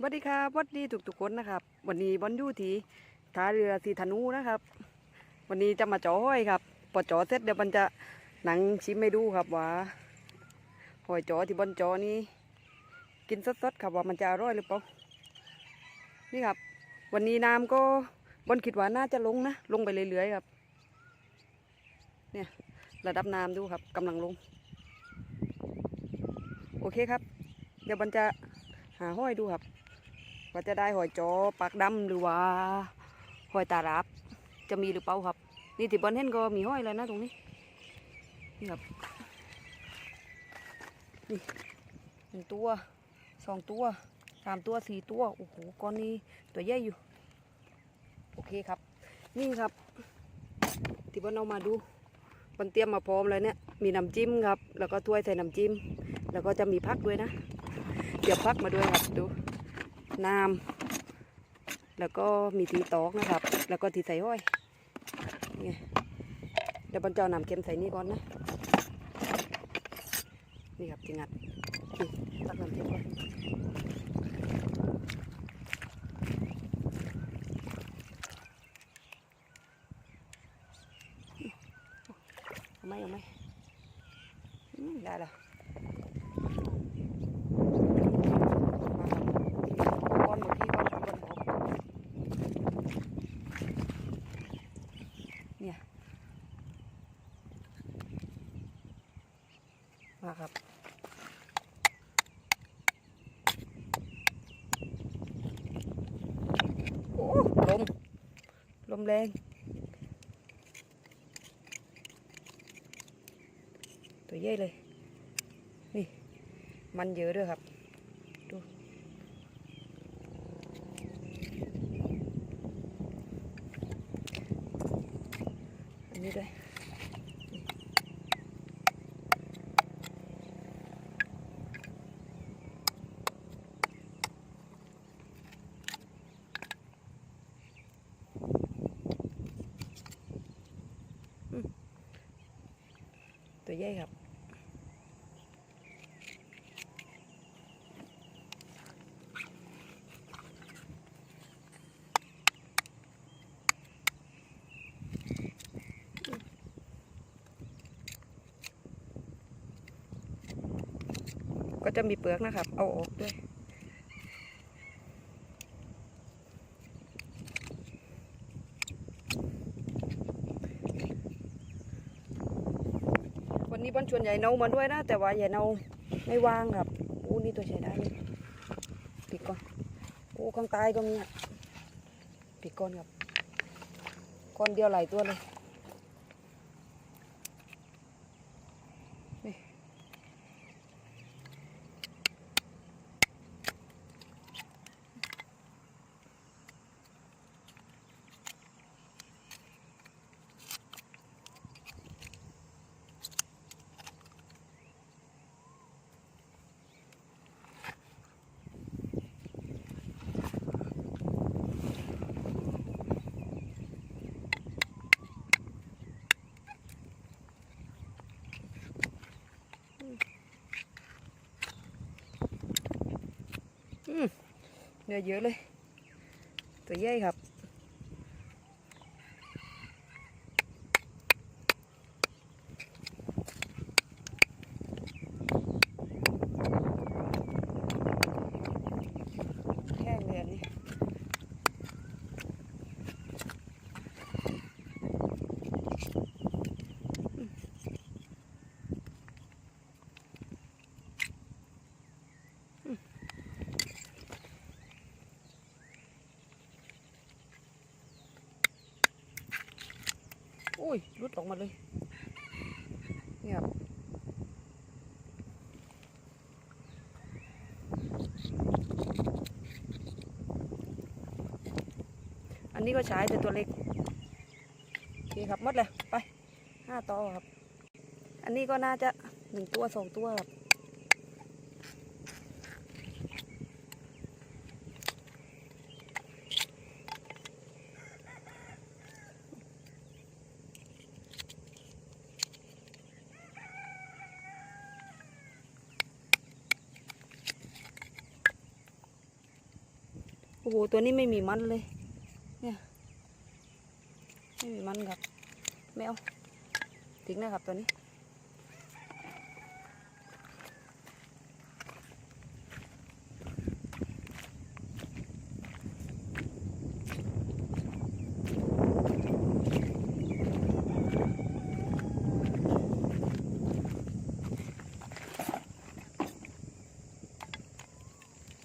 สวัสดีครับสวัสดีทุกๆคนนะครับ วันนี้บอลยู่ที่ท่าเรือสีธนูนะครับ วันนี้จะมาจ่อห้อยครับพอจ่อเสร็จเดี๋ยวมันจะหนังชิมให้ดูครับว่าหอยจ่อที่บนจ่อนี้กินสดๆครับว่ามันจะอร่อยหรือเปล่านี่ครับ วันนี้น้ำก็บนคิดว่าน่าจะลงนะลงไปเรื่อยๆครับ เนี่ยระดับน้ำดูครับกำลังลง โอเคครับ เดี๋ยวบอลจะหาห้อยดูครับ ว่าจะได้หอยจอปากดำหรือว่าหอยตารับ จะมีหรือเปล่าครับ นี่ที่บอลเห็นก็มีห้อยเลยนะตรงนี้ นี่ครับ นี่หนึ่งตัวสองตัวสามตัวสี่ตัว โอ้โหก้อนนี้ตัวใหญ่อยู่ โอเคครับ นี่ครับ ที่บอลเอามาดูบอลเตรียมมาพร้อมเลยเนี่ย มีน้ำจิ้มครับ แล้วก็ถ้วยใส่น้ำจิ้ม แล้วก็จะมีพักด้วยนะ เดี๋ยวพักมาด้วยครับดู น้ำแล้วก็มีทีตอกนะครับ แล้วก็ทีใส่ห้อยนี่เดี๋ยวบรรเจ้าน้ำเค็มใส่นี่ก่อนนะ นี่ครับจิงัดตักน้ำเค็มก่อนเอาไหมเอาไหมอืมได้แล้ว ก้อนหมดที่ก้อนก้อนบอกเนี่ยมาครับ โอ้ลม ลมแรงตัวใหญ่เลย นี่ มันเยอะด้วยครับ อันนี้ด้วยอืมตัว ใหญ่ครับก็จะมีเปลือกนะครับ เอาออกด้วย วันนี้บอล ชวนใหญ่เนามาด้วยนะ แต่ว่าใหญ่เนาไม่ว่างครับอู้นี่ตัวใช้ได้เลยปิดก่อนอู้ข้างใต้ก็มีอะปิดก่อนครับก้อนเดียวหลายตัวเลย อืมเนื้อเยอะเลย ตัวใหญ่ครับ แค่เนื้อนี่อุ้ยรุดออกมาเลยนี่ครับ อันนี้ก็ใช้แต่ตัวเล็กโอเคครับหมดเลยไปห้าต่อครับ อันนี้ก็น่าจะหนึ่งตัวสองตัวครับโอ้โห ตัวนี้ไม่มีมันเลย ไม่มีมันครับ ไม่เอา ทิ้งนะครับตัวนี้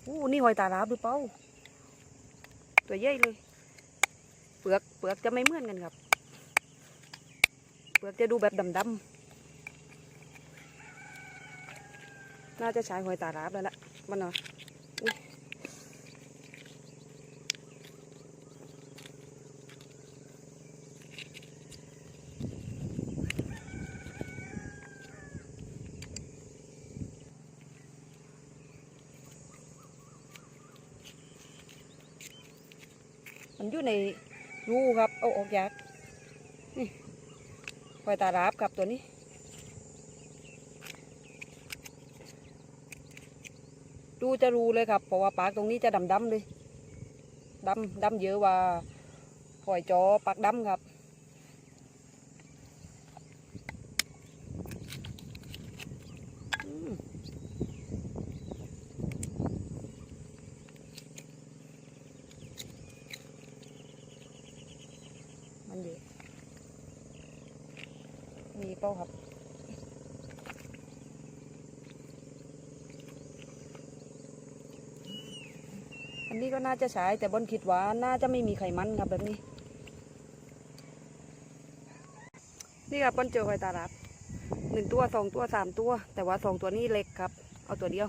อู้นี่หอยตาลาบหรือเปล่าตัวใหญ่เลย เปลือกเปลือกจะไม่เหมือนกันครับ ปลือกจะดูแบบดำๆน่าจะใช้หอยตาลาบแล้วล่ะมันเนาะอุ๊ยมันอยู่ในรูครับ เอาออกยาก หอยตาลาบครับตัวนี้ ดูจะรู้เลยครับ เพราะว่าปากตรงนี้จะดำดำๆเลยดำดำเยอะว่าหอยจอปากดำครับ อืมมันเยอะมีเป้าครับ อันนี้ ก็น่าจะใช้แต่บนคิดว่าน่าจะไม่มีไขมันครับแบบนี้ นี่ครับบนเจอหอยตาลับหนึ่งตัวสองตัวสามตัว แต่ว่าสองตัวนี้เล็กครับ เอาตัวเดียว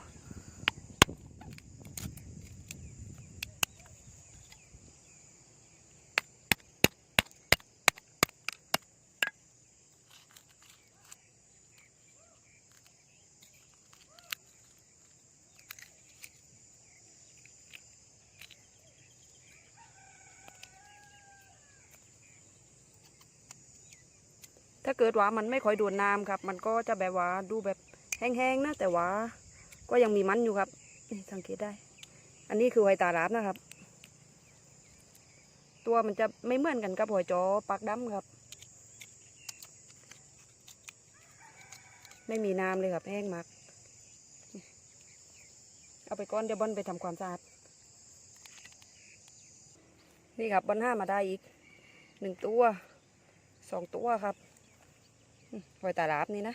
เกิดว่ามันไม่ค่อยโดนน้ำครับ มันก็จะแบบว่าดูแบบแห้งๆนะแต่ว่าก็ยังมีมันอยู่ครับนี่สังเกตได้ อันนี้คือหอยตาลาบนะครับ ตัวมันจะไม่เหมือนกันกับหอยจอปากดำครับ ไม่มีน้ำเลยครับแห้งมากเอาไปก้อนเดี๋ยวบอนไปทำความสะอาดนี่ครับบอนห้ามาได้อีกหนึ่งตัวสองตัวครับ หอยตาลาบนี่นะ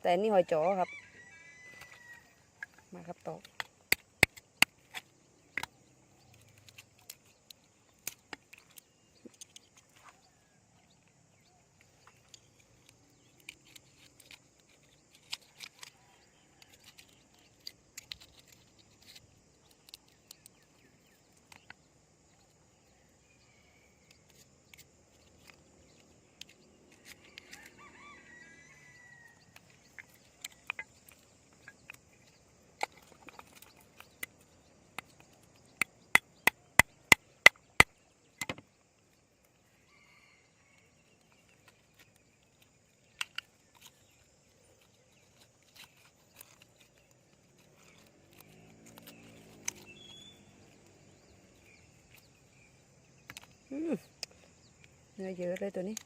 แต่อันนี่หอยจอครับ มาครับตอก เนื้อเยอะเลยตัวนี้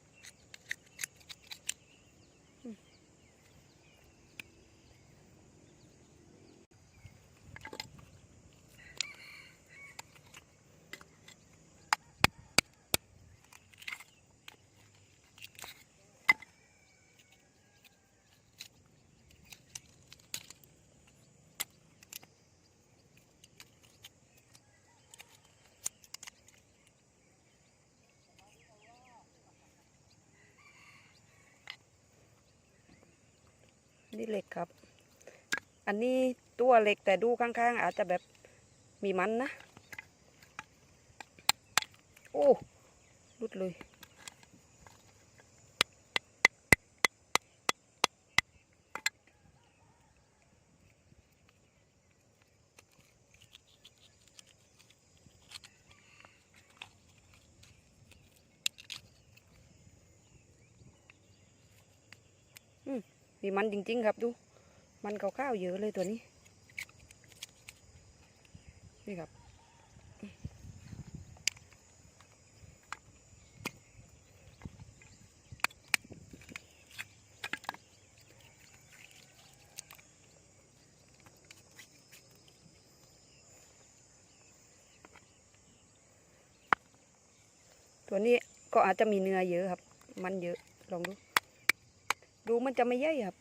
ี่เหล็กครับ อันนี้ตัวเหล็กแต่ดูข้างๆ อาจจะแบบมีมันนะ โอ้รุดเลย มีมันจริง ๆ ครับดู มันขาวๆเยอะเลยตัวนี้ นี่ครับ ตัวนี้ก็อาจจะมีเนื้อเยอะครับ มันเยอะ ลองดู ดูมันจะไม่ใหญ่ครับ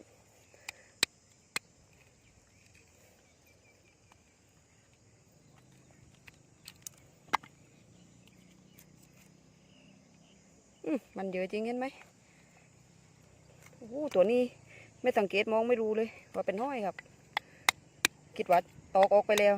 มันเยอะจริงเห็นไหมโอ้ตัวนี้ไม่สังเกตมองไม่รู้เลย ว่าเป็นห้อยครับ คิดว่าตอกออกไปแล้ว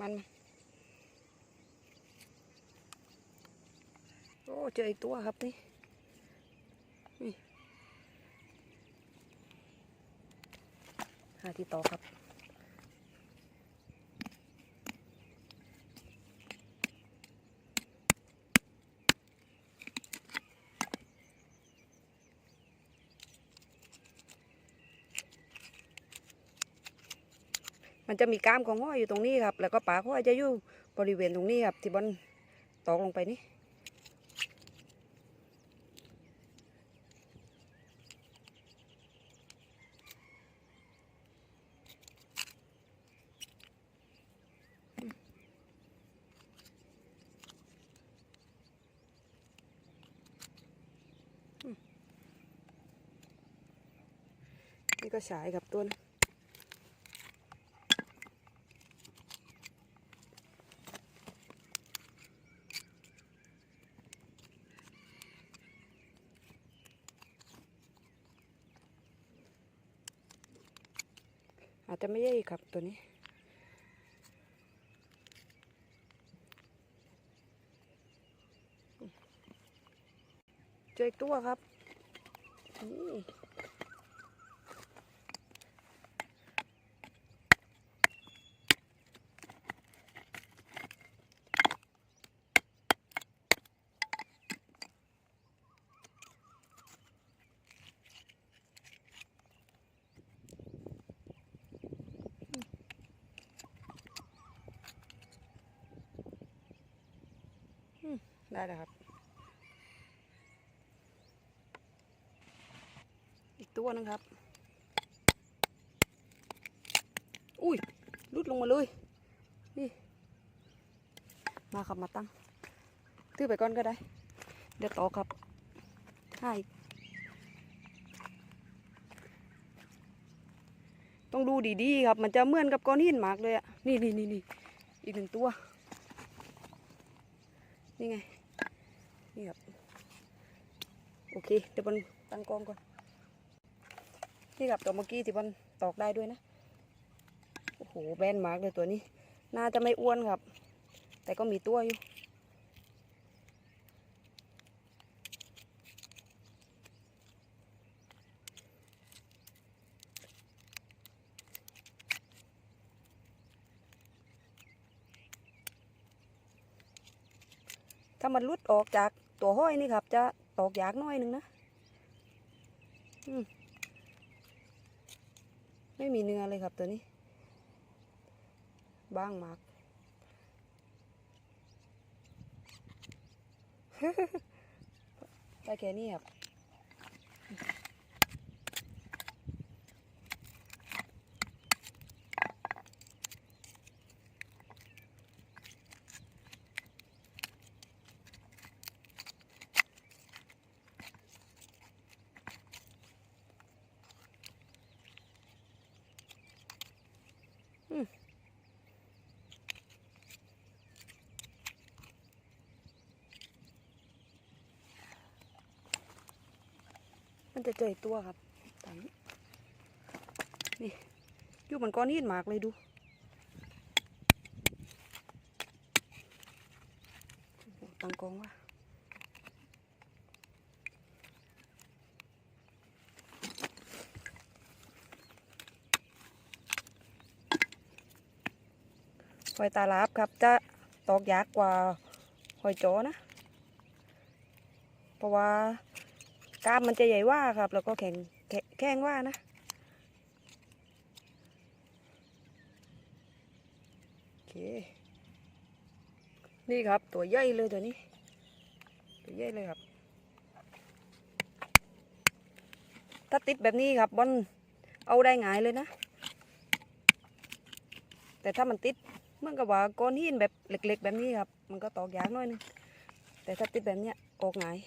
มันโอ้เจออีกตัวครับนี่นี่หาที่ต่อครับ มันจะมีกล้ามของห้อยอยู่ตรงนี้ครับ แล้วก็ปากห้อยจะอยู่บริเวณตรงนี้ครับ ที่บนตอกลงไปนี่นี่ก็ฉายกับตัวนะ อาจ ครับตัวนี้ เจออีกตัวครับนี่ ได้แล้วครับ อีกตัวนึงครับ อุ้ยลุดลงมาเลย นี่ มาครับมาตั้งถือไปก่อนก็ได้ เดี๋ยวต่อครับใช่ต้องดูดีๆครับ มันจะเหมือนกับก้อนหินมากเลยอะนี่นี่นี่นี่อีกหนึ่งตัว นี่ไง นี่ครับ โอเค เดี๋ยวบอลตั้งกล้องก่อน นี่ครับตัวเมื่อกี้ที่บอลตอกได้ด้วยนะ โอ้โห แบนมากเลยตัวนี้ น่าจะไม่อ้วนครับ แต่ก็มีตัวอยู่ มันรุดออกจากตัวห้อยนี่ครับ จะตอกยากน้อยหนึ่งนะมไม่มีเนื้อเลยครับตัวนี้ บ้างมากได้แค่นี้ครับ เจอตัวครับตนี่อยู่เหมือนก้อนหินหมากเลยดูตังกองว่ะหอยตาลับครับจะตอกยากกว่าหอยจอนะ เพราะว่า กล้ามมันจะใหญ่ว่าครับ แล้วก็แข็งแข็งว่านะ โอเค นี่ครับตัวใหญ่เลยตัวนี้ ตัวใหญ่เลยครับ ถ้าติดแบบนี้ครับบอลเอาได้ง่ายเลยนะ แต่ถ้ามันติดเหมันกับว่าก้อนหินแบบเล็ก ๆ แบบนี้ครับ มันก็ตอกยากน้อยนึงแต่ถ้าติดแบบเนี้ยออกง่าย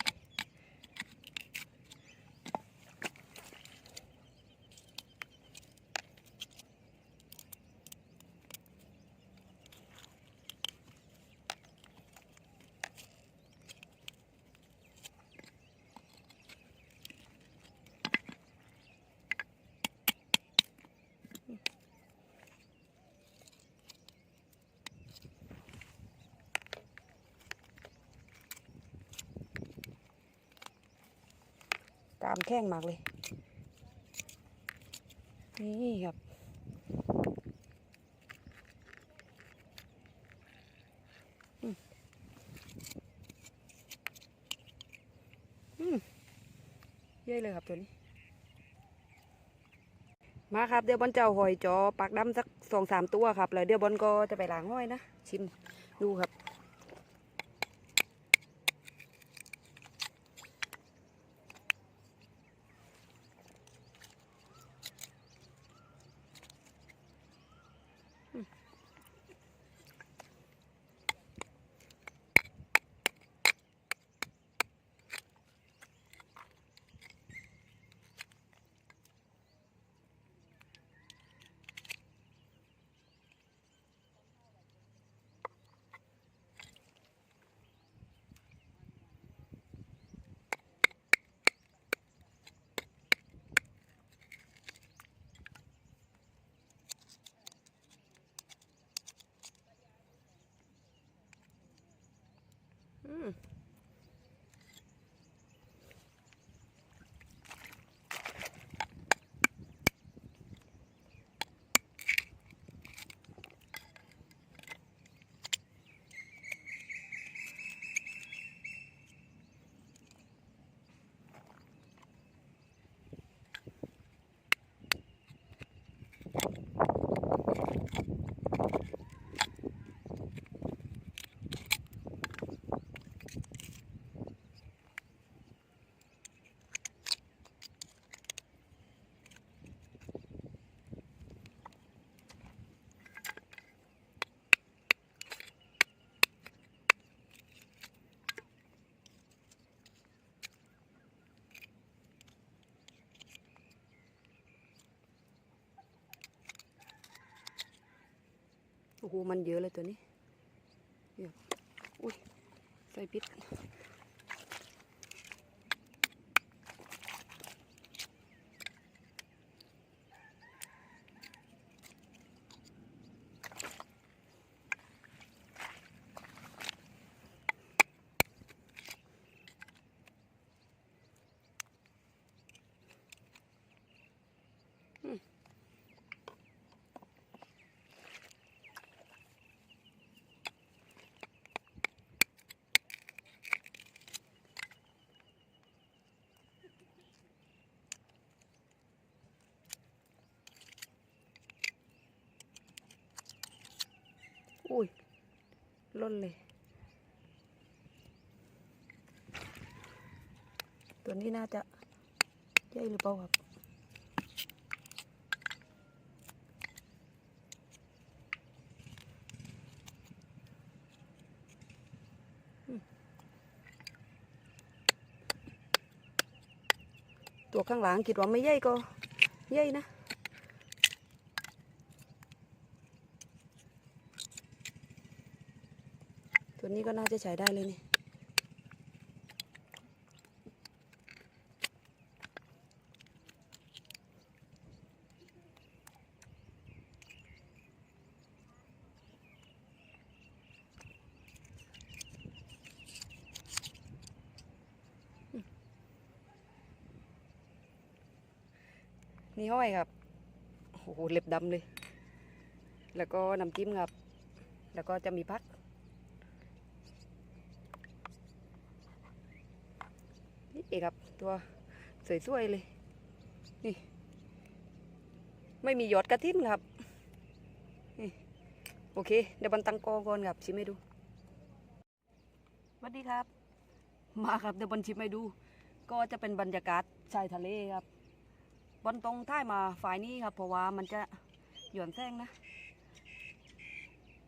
ข้งมากเลย นี่ครับ อืมเย้เลยครับตัวนี้ มาครับเดี๋ยวบอลเจ้าหอยจอปากดำสักสองสามตัวครับ แล้วเดี๋ยวบอลก็จะไปล้างห้อยนะ ชิมดูครับ หมันเยอะเลยตัวนี้เดี๋ยวอุ้ยใส่พิษ อุ้ย ล่นเลย ตัวนี้น่าจะใหญ่หรือเปล่าครับตัวข้างหลังคิดว่าไม่ใหญ่ก็ใหญ่นะ ตัวนี้ ก็น่าจะใช้ได้เลยนี่ นี่ห้อยครับ โอ้โห เล็บดำเลย แล้วก็น้ำจิ้มครับ แล้วก็จะมีพัก นี่ครับ ตัวสวยๆเลย นี่ ไม่มีหยอดกระทิ้นครับ นี่ โอเค เดี๋ยวบันตังกอก่อนครับ ชิมให้ดูสวัสดีครับ มาครับ เดี๋ยวบันชิมให้ดู ก็จะเป็นบรรยากาศชายทะเลครับบนตรงท้ายมาฝ่ายนี้ครับเพราะว่ามันจะหย่อนแซงนะ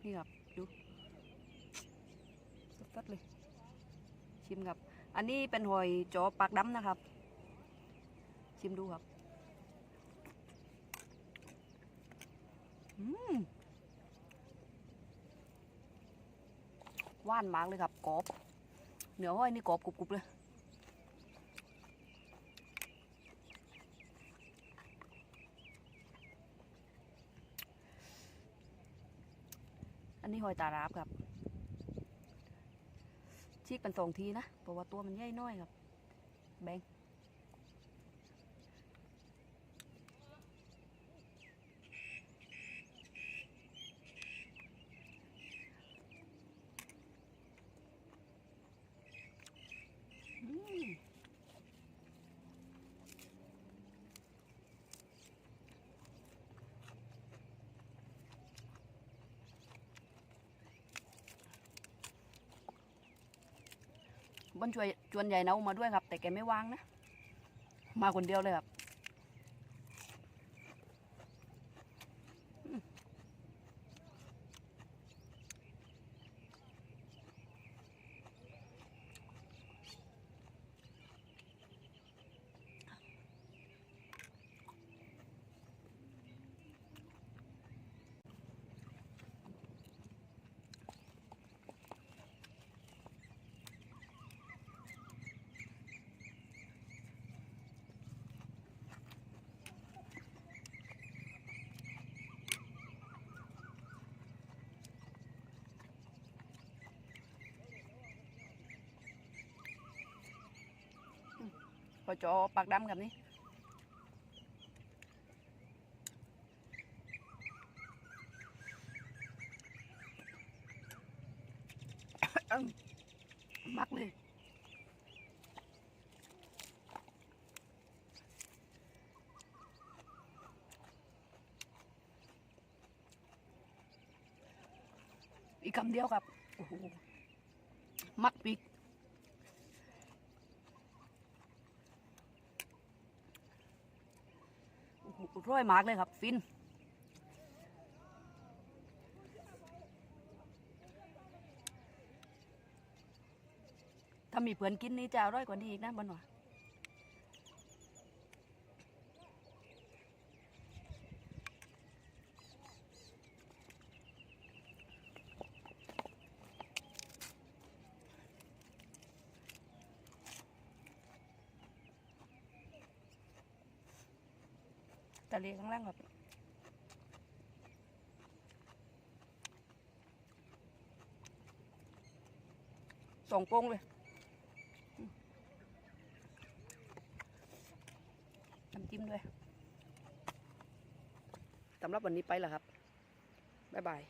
นี่ครับ ดูสดๆเลย ชิมครับ อันนี้เป็นหอยจอปากดำนะครับ ชิมดูครับอืมว่านมากเลยครับกรอบเหนือหอยนี่กรอบกรุบๆเลย อันนี้หอยตาราบครับ ชีกเป็นสองทีนะเพราะว่าตัวมันใหญ่น้อยครับ แบงอืม บนช่วยชวนใหญ่เนามาด้วยครับ แต่แกไม่ว่างนะ มาคนเดียวเลยครับ พอจอปากดำกับนี้มักเลยอีกคำเดียวครับ โอ้โห มักปีก โอ้โห ร้อยมากเลยครับ ฟิน ถ้ามีเพื่อนกินนี่จะอร่อยกว่านี้อีกนะบนหน่อย เลข้างล่างครับสองโป้งเลยน้ำจิ้มด้วยสำหรับวันนี้ไปแล้วครับ บ๊ายบาย